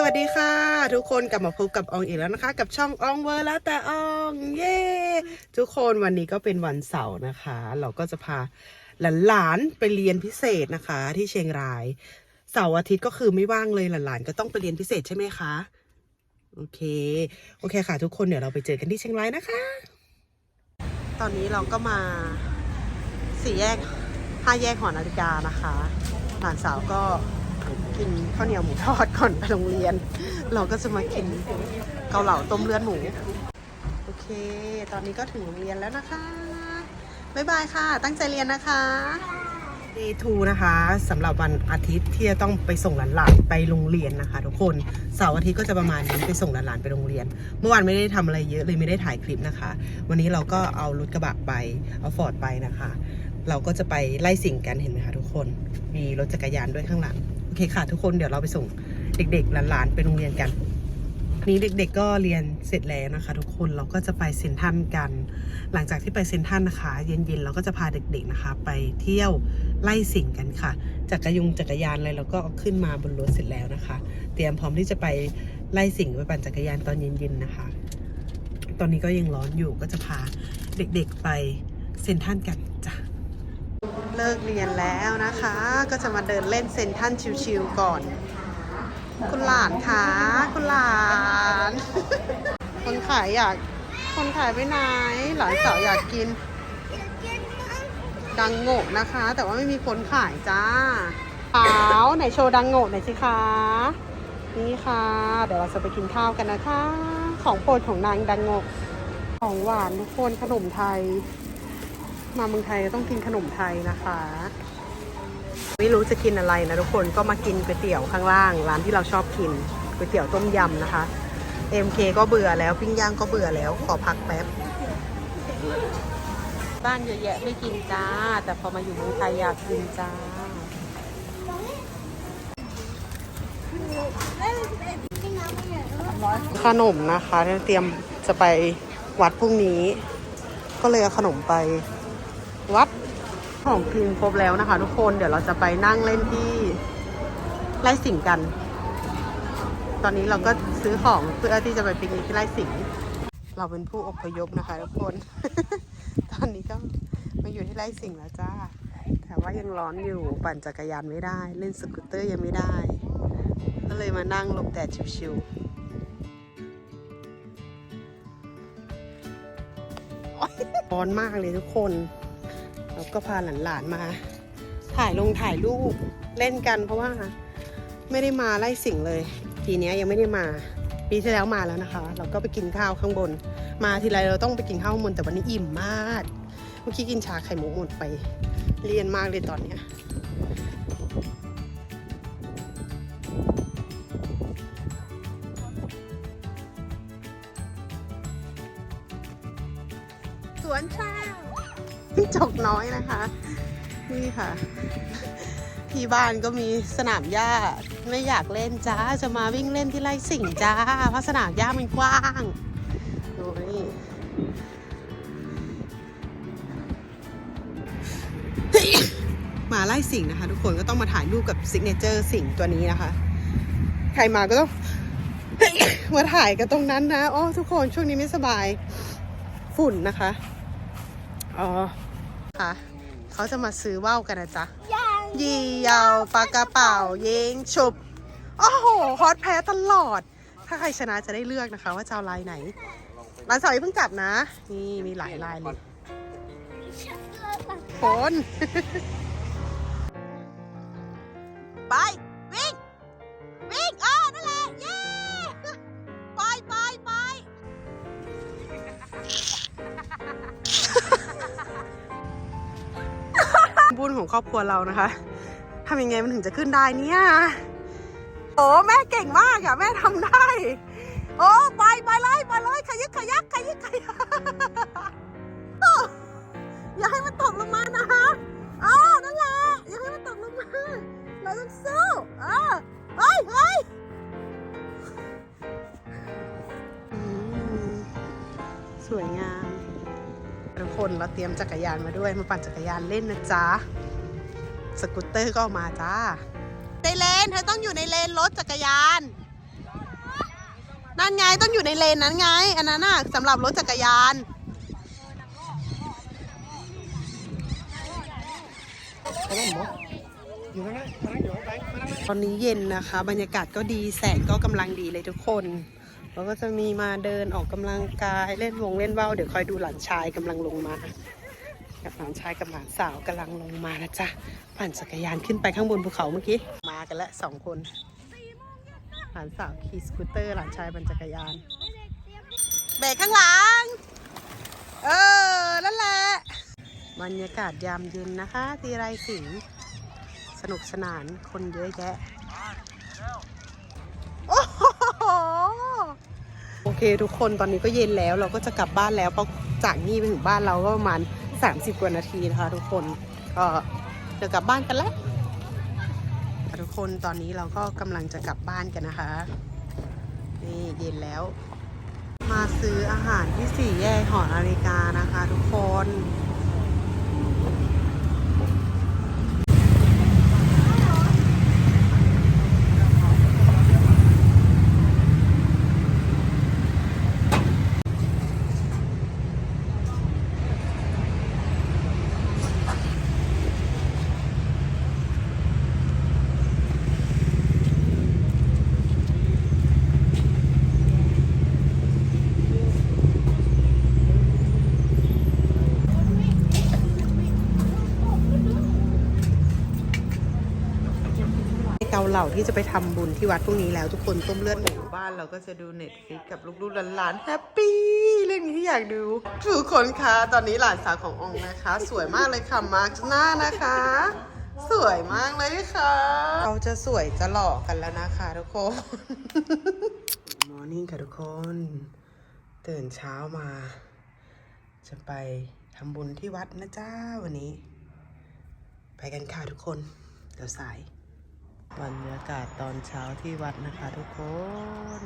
สวัสดีค่ะ ทุกคนกลับมาพบกับอองอีกแล้วนะคะ กับช่องอองเวอร์แล้วแต่อองเย้ทุกคนวันนี้ก็เป็นวันเสาร์นะคะ เราก็จะพาหลานๆไปเรียนพิเศษนะคะ ที่เชียงรายเสาร์อาทิตย์ก็คือไม่ว่างเลยหลานๆก็ต้องไปเรียนพิเศษใช่ไหมคะโอเคโอเคค่ะ ทุกคนเดี๋ยวเราไปเจอกันที่เชียงรายนะคะ ตอนนี้เราก็มาสี่แยกห้าแยกหอนาฬิกานะคะหลานสาวก็ กินข้าวเหนียวหมูทอดก่อนไปโรงเรียน เราก็จะมากินเกาเหลาต้มเลือดหมู โอเค ตอนนี้ก็ถึงโรงเรียนแล้วนะคะบ๊ายบายค่ะ ตั้งใจเรียนนะคะ Day 2นะคะสำหรับวันอาทิตย์ที่จะต้องไปส่งหลานๆไปโรงเรียนนะคะ ทุกคนเสาร์อาทิตย์ก็จะประมาณนี้ไปส่งหลานๆไปโรงเรียน เมื่อวานไม่ได้ทำอะไรเยอะเลยไม่ได้ถ่ายคลิปนะคะ วันนี้เราก็เอารถกระบะไปเอาฟอร์ดไปนะคะ เราก็จะไปไล่สิ่งกันเห็นไหมคะทุกคน มีรถจักรยานด้วยข้างหลัง โอเคค่ะทุกคนเดี๋ยวเราไปส่งเด็กๆหลานๆไปโรงเรียนกันนี้เด็กๆก็เรียนเสร็จแล้วนะคะ ทุกคนเราก็จะไปเซ็นทรัลกัน หลังจากที่ไปเซ็นทรัลนะคะ เย็นๆเราก็จะพาเด็กๆนะคะ ไปเที่ยวไล่สิ่งกันค่ะจักรยุงจักรยานอะไรเราก็เอาขึ้นมาบนรถเสร็จแล้วนะคะ เตรียมพร้อมที่จะไปไล่สิ่งไปปั่นจักรยานตอนเย็นๆนะคะ ตอนนี้ก็ยังร้อนอยู่ก็จะพาเด็กๆไปเซ็นทรัลกัน เลิกเรียนแล้วนะคะ ก็จะมาเดินเล่นเซนทรันชิวๆก่อน คุณหลานคะคุณหลาน คนขายอยาก คนขายไปไหน หลานสาวอยากกินดังโงะนะคะ แต่ว่าไม่มีคนขายจ้าขาวไหนโชว์ดังโงะหน่อยสิคะนี่ค่ะ เดี๋ยวเราจะไปกินข้าวกันนะคะ ของโปรดของนางดังโงะของหวานทุกคนขนมไทย มาเมืองไทยก็ต้องกินขนมไทยนะคะ ไม่รู้จะกินอะไรนะทุกคนก็มากินก๋วยเตี๋ยวข้างล่าง ร้านที่เราชอบกินก๋วยเตี๋ยวต้มยำนะคะ MK ก็เบื่อแล้วปิ้งย่างก็เบื่อแล้วขอพักแป๊บ บ้านเยอะแยะไม่กินจ้า แต่พอมาอยู่เมืองไทยอยากกินจ้าขนมนะคะเตรียมจะไปวัดพรุ่งนี้ ก็เลยเอาขนมไป วัดของกินครบแล้วนะคะ ทุกคนเดี๋ยวเราจะไปนั่งเล่นที่ไร่สิงกัน ตอนนี้เราก็ซื้อของเพื่อที่จะไปปิกนิกที่ไร่สิงเราเป็นผู้อพยพนะคะ ทุกคน ตอนนี้ก็มาอยู่ที่ไร่สิงแล้วจ้า แต่ว่ายังร้อนอยู่ปั่นจักรยานไม่ได้ เล่นสกูตเตอร์ยังไม่ได้ ก็เลยมานั่งหลบแดดชิวๆร้อนมากเลยทุกคน แล้วก็พาหลานๆมา ถ่ายลงถ่ายรูปเล่นกัน เพราะว่าไม่ได้มาไล่สิ่งเลย ปีนี้ยังไม่ได้มา ปีที่แล้วมาแล้วนะคะ เราก็ไปกินข้าวข้างบน มาทีไรเราต้องไปกินข้าวข้างบนแต่วันนี้อิ่มมาก เมื่อกี้กินชาไข่หมุกหมดไป เรียนมากเลยตอนเนี้ยสวนชา จกน้อยนะคะ นี่ค่ะ ที่บ้านก็มีสนามหญ้าไม่อยากเล่นจ้าจะมาวิ่งเล่นที่ไร่สิงจ้า เพราะสนามหญ้ามันกว้างดูนี่มาไล่สิงนะคะ ทุกคนก็ต้องมาถ่ายรูปกับซิกเนเจอร์สิงตัวนี้นะคะ ใครมาก็ต้องมาถ่ายกันตรงนั้นนะอ๋อทุกคนช่วงนี้ไม่สบายฝุ่นนะคะอ๋อ ค่ะเขาจะมาซื้อว่าวกันนะจ๊ะยี่ยาวปากกระเป๋ายิงฉุบโอ้โหฮอตแพ้ตลอด ถ้าใครชนะจะได้เลือกนะคะ ว่าจะเอาลายไหนร้านสาวอย่าเพิ่งจับนะ นี่มีหลายลายเลยคน ครอบครัวเรานะคะทำยังไงมันถึงจะขึ้นได้เนี่ยโอ้แม่เก่งมากอะแม่ทำได้ โอ้ไปไปเลยไปเลยขยึกขยักขยึกขยักอย่าให้มันตกลงมานะคะอ๋อนั่นแหละอย่าให้มันตกลงมาเราต้องสู้เออเฮ้ยเฮ้ยสวยงามทุกคนเราเตรียมจักรยานมาด้วยมาปั่นจักรยานเล่นนะจ๊ะ สกูตเตอร์ก็มาจ้า ในเลนเธอต้องอยู่ในเลนรถจักรยาน นั่นไงต้องอยู่ในเลนนั้นไง อันนั้นน่ะสำหรับรถจักรยานตอนนี้เย็นนะคะ บรรยากาศก็ดีแสงก็กำลังดีเลยทุกคนแล้วก็จะมีมาเดินออกกำลังกายเล่นวงเล่นว่าวเดี๋ยวคอยดูหลานชายกำลังลงมา กับหลานชายกับหลานสาวกำลังลงมานะจ๊ะปั่นจักรยานขึ้นไปข้างบนภูเขาเมื่อกี้มากันแล้วสองคน หลานสาวขี่สกูตเตอร์หลานชายปั่นจักรยานเบรกข้างหลัง เออ นั่นแหละบรรยากาศยามเย็นนะคะ ทีไรสิงสนุกสนานคนเยอะแยะโอ้โหโอเคทุกคนตอนนี้ก็เย็นแล้วเราก็จะกลับบ้านแล้วเพราะจากนี่ไปถึงบ้านเราก็ประมาณ 30 กว่านาทีนะคะทุกคนก็เดี๋ยวกลับบ้านกันแล้วทุกคนตอนนี้เราก็กำลังจะกลับบ้านกันนะคะ นี่เย็นแล้ว มาซื้ออาหารที่สี่แยกหอนาฬิกานะคะ ทุกคน เกาเหล่าที่จะไปทำบุญที่วัดพรุ่งนี้แล้ว ทุกคนต้มเลือดหมูบ้านเราก็จะดูเน็ตฟิกกับลูกๆหลานๆแฮปปี้เรื่องนี้ที่อยากดูทุกคนคะตอนนี้หลานสาวขององค์นะคะ สวยมากเลยค่ะมาร์คหน้านะคะ สวยมากเลยค่ะเราจะสวยจะหล่อกันแล้วนะคะ ทุกคนมอร์นิ่งค่ะทุกคน ตื่นเช้ามา จะไปทำบุญที่วัดนะจ้าวันนี้ ไปกันค่ะทุกคนเดี๋ยวสาย บรรยากาศตอนเช้าที่วัดนะคะทุกคน